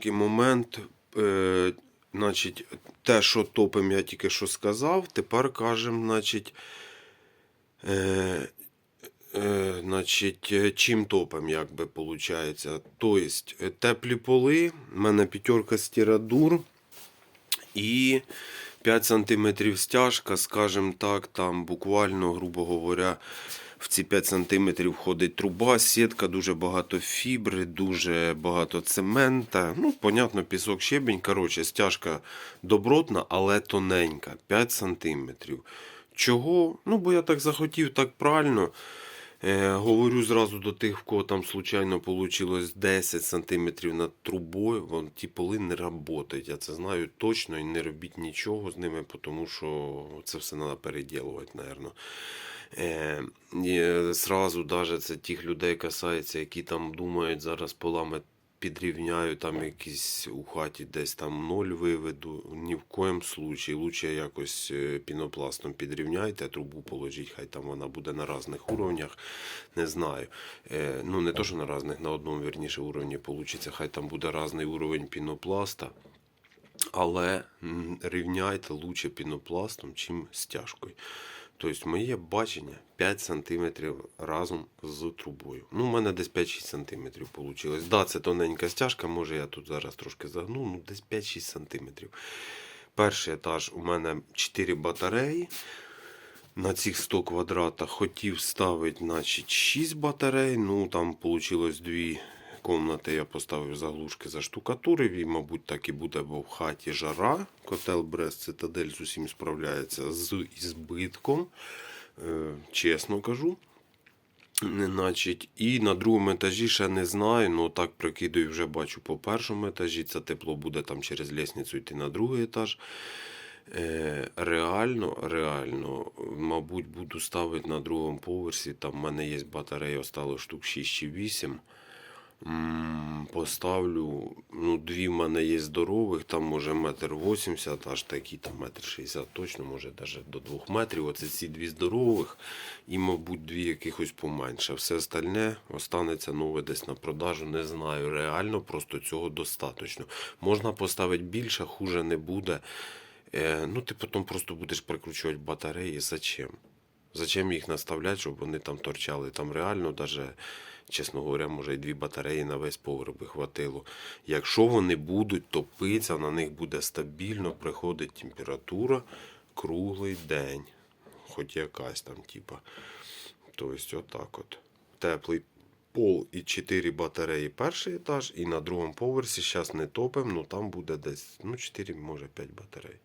маленький момент. Е, значить, те, що топим, я тільки що сказав. Тепер кажемо, значить, е, е, значить, е, чим топим, як би виходить. Тобто, теплі поли, в мене п'ятерка стірадур і 5 см стяжка, скажімо так, там буквально, грубо говоря, в ці 5 см входить труба, сітка, дуже багато фібри, дуже багато цемента. Ну, понятно, пісок, щебінь. Коротше, стяжка добротна, але тоненька. 5 см. Чого? Ну, бо я так захотів, так правильно. Е, говорю зразу до тих, в кого там случайно вийшло 10 см над трубою, вон, ті поли не працюють. Я це знаю точно і не робіть нічого з ними, тому що це все треба переділувати, мабуть. Е, е, Зразу даже це тих людей касається, які там думають, зараз полами підрівняю, там якісь у хаті десь там ноль виведу. Ні в коєму случаї. Лучше якось е, пінопластом підрівняйте, трубу положіть, хай там вона буде на різних уровнях. Не знаю. Е, ну не то, що на різних, на одному вірніше уровні вийде, хай там буде різний уровень пінопласта. Але рівняйте лучше пінопластом, чим стяжкою. Тобто, моє бачення 5 см разом з трубою. Ну, у мене десь 5-6 см вийшло. Да, це тоненька стяжка, може я тут зараз трошки загну, ну десь 5-6 см. Перший етаж у мене 4 батареї. На цих 100 квадратах хотів ставити значить, 6 батарей. Ну там вийшло 2 комнати. Я поставив заглушки заштукатурив і, мабуть, так і буде, бо в хаті жара. Котел Брест Цитадель з усім справляється з ізбитком. Е, чесно кажу. Значить, і на другому етажі ще не знаю, ну так прикидаю, вже бачу по першому етажі. Це тепло буде там через лісницю йти на другий етаж. Е, реально, реально, мабуть, буду ставити на другому поверсі. Там в мене є батарея, осталось штук 6 чи 8. Поставлю, ну, дві в мене є здорових, там може метр вісімдесят, аж такі там метр шістдесят точно, може навіть до двох метрів. Оце ці дві здорових і, мабуть, дві якихось поменше. Все остальне останеться нове десь на продажу. Не знаю. Реально просто цього достатньо. Можна поставити більше, хуже не буде. Е, ну, ти потім просто будеш прикручувати батареї. Зачем? Зачем їх наставляти, щоб вони там торчали? Там реально, даже, чесно говоря, може і дві батареї на весь поверх би хватило. Якщо вони будуть топитися, на них буде стабільно приходить температура круглий день. Хоч якась там, типа. Тобто, отак от. Теплий пол і 4 батареї перший етаж, і на другому поверсі зараз не топимо, ну там буде десь ну, 4, може 5 батарей.